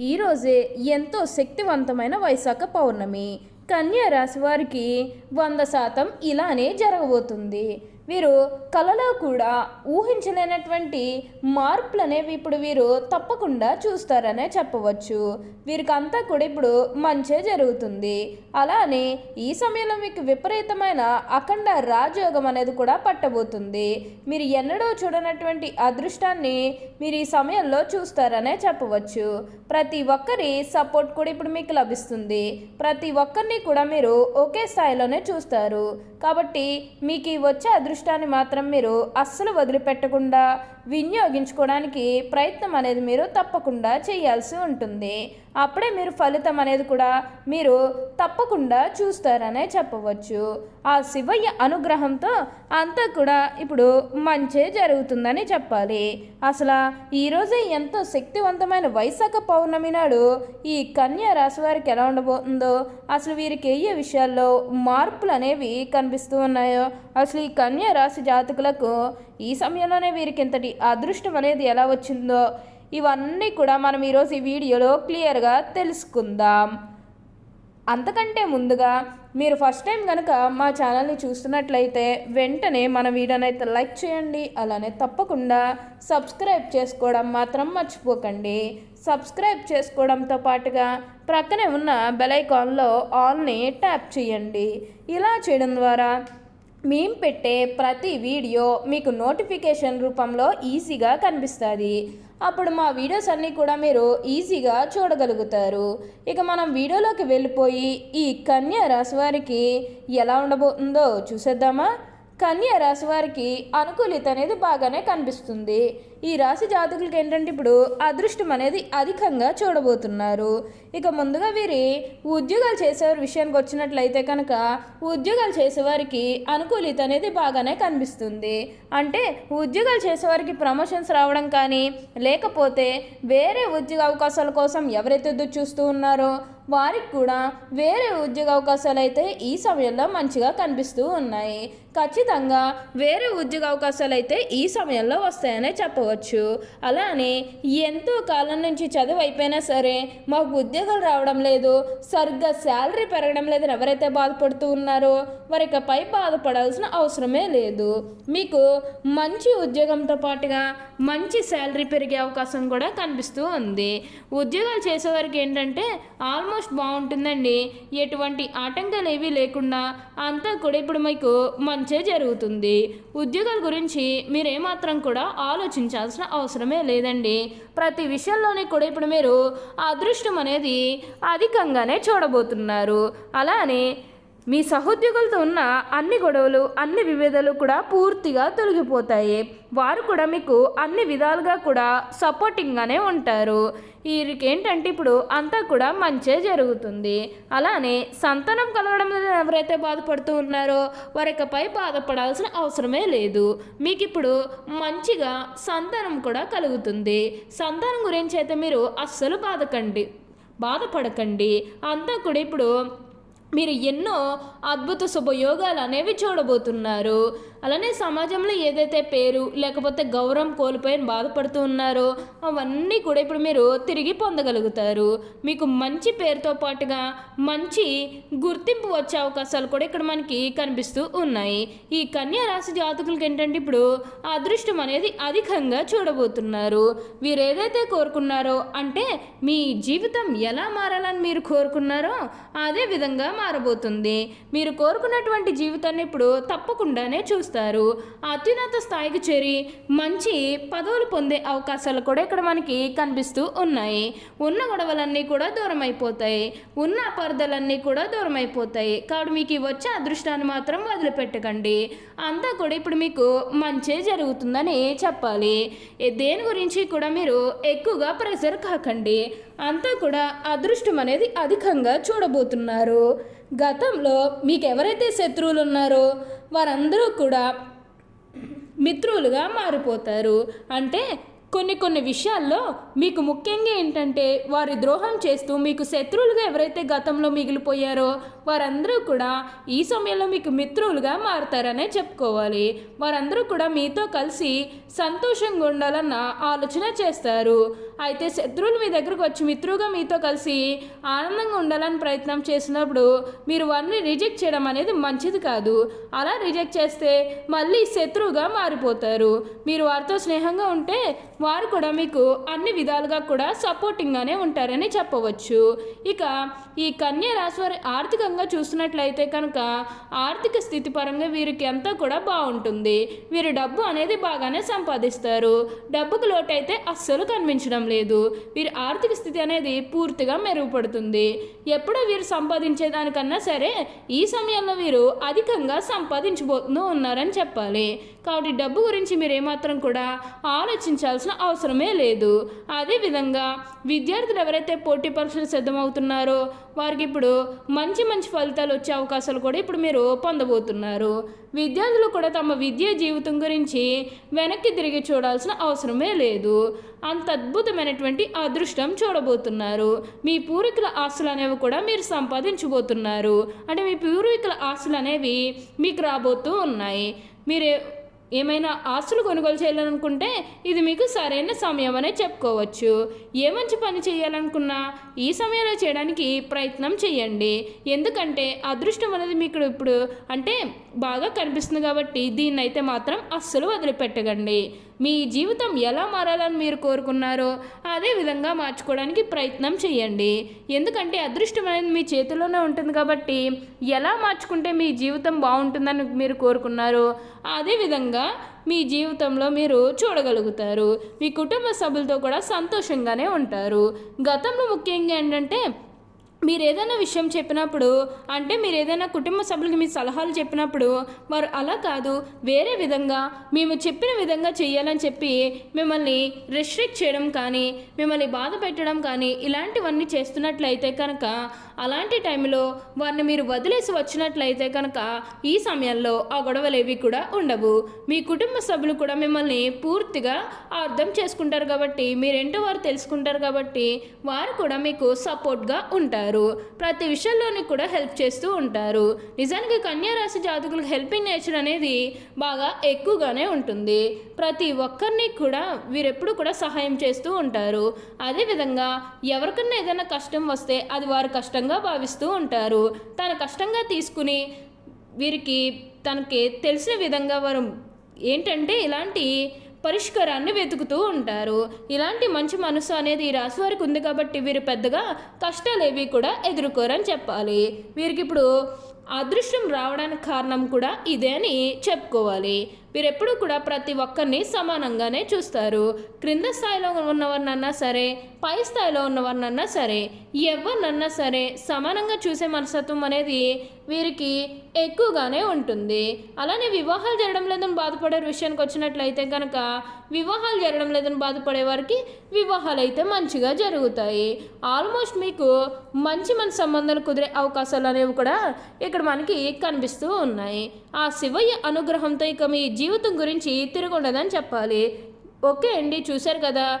ఈరోజే ఎంతో శక్తివంతమైన వైశాఖ పౌర్ణమి. కన్యా రాశి వారికి వంద శాతం ఇలానే జరగబోతుంది. వీరు కలలో కూడా ఊహించలేనటువంటి మార్పులు అనేవి ఇప్పుడు వీరు తప్పకుండా చూస్తారనే చెప్పవచ్చు. వీరికి అంతా కూడా ఇప్పుడు మంచే జరుగుతుంది. అలానే ఈ సమయంలో మీకు విపరీతమైన అఖండ రాజయోగం అనేది కూడా పట్టబోతుంది. మీరు ఎన్నడూ చూడనటువంటి అదృష్టాన్ని మీరు ఈ సమయంలో చూస్తారనే చెప్పవచ్చు. ప్రతి ఒక్కరి సపోర్ట్ కూడా ఇప్పుడు మీకు లభిస్తుంది. ప్రతి ఒక్కరిని కూడా మీరు ఒకే స్థాయిలోనే చూస్తారు. కాబట్టి మీకు ఈ వచ్చే అదృష్టాన్ని మాత్రం మీరు అస్సలు వదిలిపెట్టకుండా వినియోగించుకోవడానికి ప్రయత్నం అనేది మీరు తప్పకుండా చేయాల్సి ఉంటుంది. అప్పుడే మీరు ఫలితం అనేది కూడా మీరు తప్పకుండా చూస్తారనే చెప్పవచ్చు. ఆ శివయ్య అనుగ్రహంతో అంతా కూడా ఇప్పుడు మంచే జరుగుతుందని చెప్పాలి. అసలు ఈరోజే ఎంతో శక్తివంతమైన వైశాఖ పౌర్ణమి నాడు ఈ కన్యా రాశి వారికి ఎలా ఉండబోతుందో అసలు వీరికి ఏ విషయాల్లో మార్పులు అనేవి కనిపిస్తూ ఉన్నాయో అసలు ఈ కన్యా రాశి జాతకులకు ఈ సమయంలోనే వీరికి ఇంతటి అదృష్టం అనేది ఎలా వచ్చిందో ఇవన్నీ కూడా మనం ఈరోజు ఈ వీడియోలో క్లియర్గా తెలుసుకుందాం. అంతకంటే ముందుగా మీరు ఫస్ట్ టైం కనుక మా ఛానల్ని చూస్తున్నట్లయితే వెంటనే మన వీడియోనైతే లైక్ చేయండి అలానే తప్పకుండా సబ్స్క్రైబ్ చేసుకోవడం మాత్రం మర్చిపోకండి. సబ్స్క్రైబ్ చేసుకోవడంతో పాటుగా ప్రక్కనే ఉన్న బెల్ ఐకాన్లో ఆల్ని ట్యాప్ చేయండి. ఇలా చేయడం ద్వారా మేము పెట్టే ప్రతి వీడియో మీకు నోటిఫికేషన్ రూపంలో ఈజీగా కనిపిస్తుంది. అప్పుడు మా వీడియోస్ అన్నీ కూడా మీరు ఈజీగా చూడగలుగుతారు. ఇక మనం వీడియోలోకి వెళ్ళిపోయి ఈ కన్యా రాశి వారికి ఎలా ఉండబోతుందో చూసేద్దామా? కన్య రాశి వారికి అనుకూలిత అనేది బాగానే కనిపిస్తుంది. ఈ రాశి జాతకులకి ఏంటంటే ఇప్పుడు అదృష్టం అనేది అధికంగా చూడబోతున్నారు. ఇక ముందుగా వీరి ఉద్యోగాలు చేసేవారి విషయానికి వచ్చినట్లయితే కనుక ఉద్యోగాలు చేసేవారికి అనుకూలిత అనేది బాగానే కనిపిస్తుంది. అంటే ఉద్యోగాలు చేసేవారికి ప్రమోషన్స్ రావడం కానీ లేకపోతే వేరే ఉద్యోగ అవకాశాల కోసం ఎవరైతే ఎదురు చూస్తూ ఉన్నారో వారికి కూడా వేరే ఉద్యోగ అవకాశాలు అయితే ఈ సమయంలో మంచిగా కనిపిస్తూ ఉన్నాయి. ఖచ్చితంగా వేరే ఉద్యోగ అవకాశాలు అయితే ఈ సమయంలో వస్తాయనే చెప్పవచ్చు. అలానే ఎంతో కాలం నుంచి చదువు అయిపోయినా సరే మాకు ఉద్యోగాలు రావడం లేదు సరిగ్గా శాలరీ పెరగడం లేదని ఎవరైతే బాధపడుతూ ఉన్నారో వారి బాధపడాల్సిన అవసరమే లేదు. మీకు మంచి ఉద్యోగంతో పాటుగా మంచి శాలరీ పెరిగే అవకాశం కూడా కనిపిస్తూ ఉంది. ఉద్యోగాలు చేసేవారికి ఏంటంటే ఆల్మోస్ట్ బాగుంటుందండి. ఎటువంటి ఆటంకాలు ఏవీ లేకుండా అంతా కూడా ఇప్పుడు మీకు మంచే జరుగుతుంది. ఉద్యోగాల గురించి మీరేమాత్రం కూడా ఆలోచించాల్సిన అవసరమే లేదండి. ప్రతి విషయంలోనే కూడా ఇప్పుడు మీరు అదృష్టం అనేది అధికంగానే చూడబోతున్నారు. అలానే మీ సహోద్యోగులతో ఉన్న అన్ని గొడవలు అన్ని విభేదాలు కూడా పూర్తిగా తొలగిపోతాయి. వారు కూడా మీకు అన్ని విధాలుగా కూడా సపోర్టింగ్గానే ఉంటారు. వీరికి ఏంటంటే ఇప్పుడు అంతా కూడా మంచే జరుగుతుంది. అలానే సంతానం కలగడం ఎవరైతే బాధపడుతూ ఉన్నారో వారికపై బాధపడాల్సిన అవసరమే లేదు. మీకు ఇప్పుడు మంచిగా సంతానం కూడా కలుగుతుంది. సంతానం గురించి అయితే మీరు అస్సలు బాధకండి. బాధపడకండి. అంతా కూడా ఇప్పుడు మీరు ఎన్నో అద్భుత శుభయోగాలు అనేవి చూడబోతున్నారు. అలానే సమాజంలో ఏదైతే పేరు లేకపోతే గౌరవం కోల్పోయి బాధపడుతూ ఉన్నారో అవన్నీ కూడా ఇప్పుడు మీరు తిరిగి పొందగలుగుతారు. మీకు మంచి పేరుతో పాటుగా మంచి గుర్తింపు వచ్చే అవకాశాలు కూడా ఇక్కడ మనకి కనిపిస్తూ ఉన్నాయి. ఈ కన్యా రాశి జాతకులకి ఏంటంటే ఇప్పుడు అదృష్టం అనేది అధికంగా చూడబోతున్నారు. వీరు ఏదైతే కోరుకున్నారో అంటే మీ జీవితం ఎలా మారాలని మీరు కోరుకున్నారో అదే విధంగా మారబోతుంది. మీరు కోరుకున్నటువంటి జీవితాన్ని ఇప్పుడు తప్పకుండానే చూస్తారు. అత్యున్నత స్థాయికి చేరి మంచి పదవులు పొందే అవకాశాలు కూడా ఇక్కడ మనకి కనిపిస్తూ ఉన్నాయి. ఉన్న గొడవలన్నీ కూడా దూరం అయిపోతాయి ఉన్న అపార్థాలన్నీ కూడా దూరం అయిపోతాయి కాబట్టి మీకు వచ్చే అదృష్టాన్ని మాత్రం వదిలిపెట్టకండి. అంతా కూడా ఇప్పుడు మీకు మంచే జరుగుతుందని చెప్పాలి. దేని గురించి కూడా మీరు ఎక్కువగా ప్రెషర్ కాకండి. అంతా కూడా అదృష్టం అనేది అధికంగా చూడబోతున్నారు. గతంలో మీకు ఎవరైతే శత్రువులు ఉన్నారో వారందరూ కూడా మిత్రులుగా మారిపోతారు. అంటే కొన్ని కొన్ని విషయాల్లో మీకు ముఖ్యంగా ఏంటంటే వారి ద్రోహం చేస్తూ మీకు శత్రువులుగా ఎవరైతే గతంలో మిగిలిపోయారో వారందరూ కూడా ఈ సమయంలో మీకు మిత్రులుగా మారుతారనే చెప్పుకోవాలి. వారందరూ కూడా మీతో కలిసి సంతోషంగా ఉండాలన్న ఆలోచన చేస్తారు. అయితే శత్రువులు మీ దగ్గరకు వచ్చి మిత్రుగా మీతో కలిసి ఆనందంగా ఉండాలని ప్రయత్నం చేసినప్పుడు మీరు వారిని రిజెక్ట్ చేయడం అనేది మంచిది కాదు. అలా రిజెక్ట్ చేస్తే మళ్ళీ శత్రువుగా మారిపోతారు. మీరు వారితో స్నేహంగా ఉంటే వారు కూడా మీకు అన్ని విధాలుగా కూడా సపోర్టింగ్గానే ఉంటారని చెప్పవచ్చు. ఇక ఈ కన్య రాశి వారి ఆర్థికంగా చూసినట్లయితే కనుక ఆర్థిక స్థితి పరంగా వీరికి అంతా కూడా బాగుంటుంది. వీరు డబ్బు అనేది బాగానే సంపాదిస్తారు. డబ్బుకు లోటైతే అస్సలు కనిపించడం లేదు. వీరి ఆర్థిక స్థితి అనేది పూర్తిగా మెరుగుపడుతుంది. ఎప్పుడో వీరు సంపాదించే దానికన్నా సరే ఈ సమయంలో వీరు అధికంగా సంపాదించబోతూ ఉన్నారని చెప్పాలి. కాబట్టి డబ్బు గురించి మీరు ఏమాత్రం కూడా ఆలోచించాల్సిన అవసరమే లేదు. అదేవిధంగా విద్యార్థులు ఎవరైతే పోటీ పరీక్షలు సిద్ధమవుతున్నారో వారికి ఇప్పుడు మంచి మంచి ఫలితాలు వచ్చే అవకాశాలు కూడా ఇప్పుడు మీరు పొందబోతున్నారు. విద్యార్థులు కూడా తమ విద్యా జీవితం గురించి వెనక్కి తిరిగి చూడాల్సిన అవసరమే లేదు. అంత అద్భుతమైనటువంటి అదృష్టం చూడబోతున్నారు. మీ పూర్వీకుల ఆస్తులు అనేవి కూడా మీరు సంపాదించబోతున్నారు. అంటే మీ పూర్వీకుల ఆస్తులు అనేవి మీకు రాబోతూ ఉన్నాయి. మీరు ఏమైనా ఆస్తులు కొనుగోలు చేయాలనుకుంటే ఇది మీకు సరైన సమయం అనే చెప్పుకోవచ్చు. ఏ మంచి పని చేయాలనుకున్నా ఈ సమయంలో చేయడానికి ప్రయత్నం చేయండి. ఎందుకంటే అదృష్టం అనేది మీకు ఇప్పుడు అంటే బాగా కనిపిస్తుంది కాబట్టి దీన్ని అయితే మాత్రం అస్సలు వదిలిపెట్టకండి. మీ జీవితం ఎలా మారాలని మీరు కోరుకున్నారో అదే విధంగా మార్చుకోవడానికి ప్రయత్నం చేయండి. ఎందుకంటే అదృష్టం అనేది మీ చేతిలోనే ఉంటుంది కాబట్టి ఎలా మార్చుకుంటే మీ జీవితం బాగుంటుందని మీరు కోరుకున్నారో అదే విధంగా మీ జీవితంలో మీరు చూడగలుగుతారు. మీ కుటుంబ సభ్యులతో కూడా సంతోషంగానే ఉంటారు. గతంలో ముఖ్యంగా ఏంటంటే మీరు ఏదైనా విషయం చెప్పినప్పుడు అంటే మీరు ఏదైనా కుటుంబ సభ్యులకి మీ సలహాలు చెప్పినప్పుడు వారు అలా కాదు వేరే విధంగా మేము చెప్పిన విధంగా చేయాలని చెప్పి మిమ్మల్ని రెస్ట్రిక్ట్ చేయడం కానీ మిమ్మల్ని బాధ పెట్టడం కానీ ఇలాంటివన్నీ చేస్తున్నట్లయితే కనుక అలాంటి టైంలో వారిని మీరు వదిలేసి వచ్చినట్లయితే కనుక ఈ సమయంలో ఆ గొడవలు ఏవి కూడా ఉండవు. మీ కుటుంబ సభ్యులు కూడా మిమ్మల్ని పూర్తిగా అర్థం చేసుకుంటారు కాబట్టి మీరేంటో వారు తెలుసుకుంటారు కాబట్టి వారు కూడా మీకు సపోర్ట్గా ఉంటారు. ప్రతి విషయంలోని కూడా హెల్ప్ చేస్తూ ఉంటారు. నిజానికి కన్యారాశి జాతకులకు హెల్పింగ్ నేచర్ అనేది బాగా ఎక్కువగానే ఉంటుంది. ప్రతి ఒక్కరిని కూడా వీరెప్పుడు కూడా సహాయం చేస్తూ ఉంటారు. అదేవిధంగా ఎవరికన్నా ఏదైనా కష్టం వస్తే అది వారు కష్టంగా భావిస్తూ ఉంటారు. తన కష్టంగా తీసుకుని వీరికి తనకి తెలిసిన విధంగా వారు ఏంటంటే ఇలాంటి పరిష్కారాన్ని వెతుకుతూ ఉంటారు. ఇలాంటి మంచి మనసు అనేది ఈ రాశి వారికి ఉంది కాబట్టి వీరు పెద్దగా కష్టాలు ఏవి కూడా ఎదుర్కోరని చెప్పాలి. వీరికి ఇప్పుడు అదృష్టం రావడానికి కారణం కూడా ఇదే అని చెప్పుకోవాలి. వీరెప్పుడు కూడా ప్రతి ఒక్కరిని సమానంగానే చూస్తారు. క్రింద స్థాయిలో ఉన్నవారినన్నా సరే పై స్థాయిలో ఉన్నవారినన్నా సరే ఎవరినన్నా సరే సమానంగా చూసే మనస్తత్వం అనేది వీరికి ఎక్కువగానే ఉంటుంది. అలానే వివాహాలు జరగడం లేదని బాధపడే విషయానికి వచ్చినట్లయితే కనుక వివాహాలు జరగడం లేదని బాధపడే వారికి వివాహాలు అయితే మంచిగా జరుగుతాయి. ఆల్మోస్ట్ మీకు మంచి మంచి సంబంధాలు కుదిరే అవకాశాలు అనేవి కూడా ఇక్కడ మనకి కనిపిస్తూ ఉన్నాయి. ఆ శివయ్య అనుగ్రహంతో ఇక మీ జీవితం గురించి తిరుగుండదని చెప్పాలి. ఓకే అండి చూశారు కదా?